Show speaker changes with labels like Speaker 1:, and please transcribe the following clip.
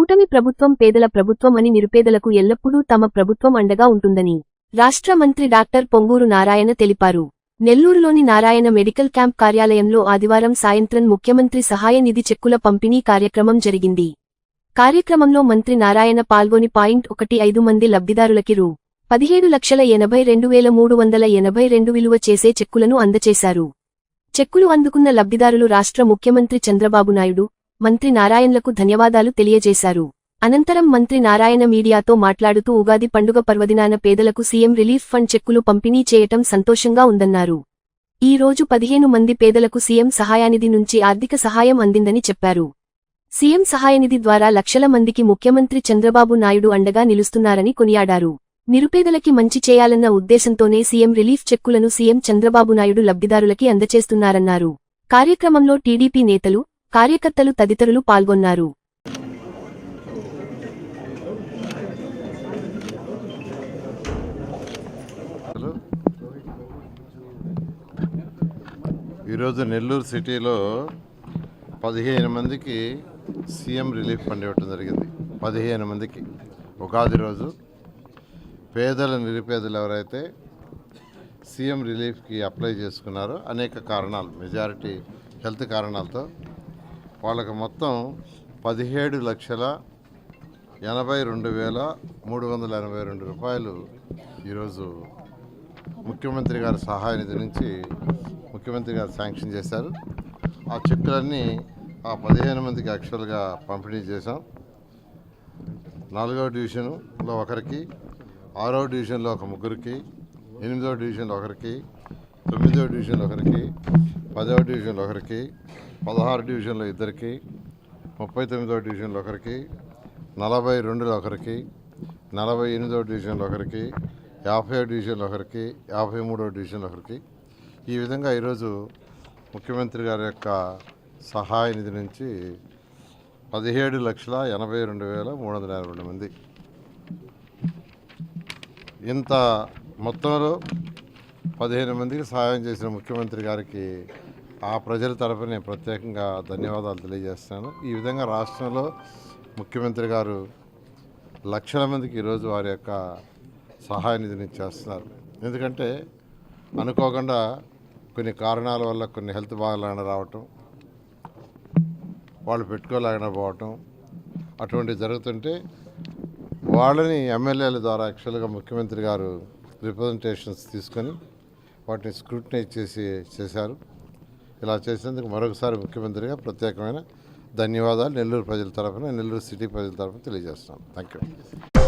Speaker 1: కూటమి ప్రభుత్వం పేదల ప్రభుత్వం అని నిరుపేదలకు ఎల్లప్పుడూ తమ ప్రభుత్వం అండగా ఉంటుందని రాష్ట్ర మంత్రి డాక్టర్ పొంగూరు నారాయణ తెలిపారు. నెల్లూరులోని నారాయణ మెడికల్ క్యాంప్ కార్యాలయంలో ఆదివారం సాయంత్రం ముఖ్యమంత్రి సహాయ నిధి చెక్కుల పంపిణీ కార్యక్రమం జరిగింది. కార్యక్రమంలో మంత్రి నారాయణ పాల్గొని పాయింట్ ఒకటి ఐదు మంది లబ్ధిదారులకి రూ. పదిహేడు లక్షల ఎనభై రెండు వేల మూడు వందల ఎనభై రెండు విలువ చేసే చెక్కులను అందచేశారు. చెక్కులు అందుకున్న లబ్ధిదారులు రాష్ట్ర ముఖ్యమంత్రి చంద్రబాబు నాయుడు మంత్రి నారాయణలకు ధన్యవాదాలు తెలియజేశారు. అనంతరం మంత్రి నారాయణ మీడియాతో మాట్లాడుతూ ఉగాది పండుగ పర్వదినాన పేదలకు సీఎం రిలీఫ్ ఫండ్ చెక్కులు పంపిణీ చేయటం సంతోషంగా ఉందన్నారు. ఈ రోజు పదిహేను మంది పేదలకు సీఎం సహాయానిధి నుంచి ఆర్థిక సహాయం అందిందని చెప్పారు. సీఎం సహాయనిధి ద్వారా లక్షల మందికి ముఖ్యమంత్రి చంద్రబాబు నాయుడు అండగా నిలుస్తున్నారని కొనియాడారు. నిరుపేదలకి మంచి చేయాలన్న ఉద్దేశంతోనే సీఎం రిలీఫ్ చెక్కులను సీఎం చంద్రబాబు నాయుడు లబ్ధిదారులకి అందచేస్తున్నారన్నారు. కార్యక్రమంలో టీడీపీ నేతలు కార్యకర్తలు తదితరులు పాల్గొన్నారు.
Speaker 2: ఈరోజు నెల్లూరు సిటీలో పదిహేను మందికి సీఎం రిలీఫ్ ఫండ్ ఇవ్వటం జరిగింది. పదిహేను మందికి. ఉగాది రోజు పేదల నిరుపేదలు ఎవరైతే సీఎం రిలీఫ్కి అప్లై చేసుకున్నారో అనేక కారణాలు మెజారిటీ హెల్త్ కారణాలతో వాళ్ళకి మొత్తం పదిహేడు లక్షల ఎనభై రెండు వేల మూడు వందల ఎనభై రెండు రూపాయలు ఈరోజు ముఖ్యమంత్రి గారి సహాయ నిధి నుంచి ముఖ్యమంత్రి గారు శాంక్షన్ చేశారు. ఆ చెక్కులన్నీ ఆ పదిహేను మందికి యాక్చువల్గా పంపిణీ చేశాం. నాలుగవ డివిజన్లో ఒకరికి ఆరవ డివిజన్లో ఒక ముగ్గురికి ఎనిమిదవ డివిజన్లో ఒకరికి తొమ్మిదవ డివిజన్లో ఒకరికి పదవ డివిజన్లో ఒకరికి పదహారు డివిజన్లో ఇద్దరికి ముప్పై తొమ్మిదవ డివిజన్లో ఒకరికి నలభై రెండులో ఒకరికి నలభై ఎనిమిదవ డివిజన్లో ఒకరికి యాభై డివిజన్లో ఒకరికి యాభై మూడవ డివిజన్లో ఒకరికి. ఈ విధంగా ఈరోజు ముఖ్యమంత్రి గారి యొక్క సహాయ నిధి నుంచి పదిహేడు లక్షల ఎనభై రెండు వేల మూడు వందల యాభై రెండు మంది. ఇంత మొత్తంలో పదిహేను మందికి సహాయం చేసిన ముఖ్యమంత్రి గారికి ఆ ప్రజల తరపున నేను ప్రత్యేకంగా ధన్యవాదాలు తెలియజేస్తున్నాను. ఈ విధంగా రాష్ట్రంలో ముఖ్యమంత్రి గారు లక్షల మందికి ఈరోజు వారి యొక్క సహాయ నిధిని చేస్తున్నారు. ఎందుకంటే అనుకోకుండా కొన్ని కారణాల వల్ల కొన్ని హెల్త్ బాగాలేకుండా రావటం వాళ్ళు పెట్టుకోలేకుండా పోవటం అటువంటివి జరుగుతుంటే వాళ్ళని ఎమ్మెల్యేల ద్వారా యాక్చువల్గా ముఖ్యమంత్రి గారు రిప్రజెంటేషన్స్ తీసుకొని వాటిని స్క్రూటినైజ్ చేసి చేశారు. ఇలా చేసేందుకు మరొకసారి ముఖ్యమంత్రిగా ప్రత్యేకమైన ధన్యవాదాలు నెల్లూరు ప్రజల తరఫున నెల్లూరు సిటీ ప్రజల తరఫున తెలియజేస్తున్నాను థ్యాంక్ యూ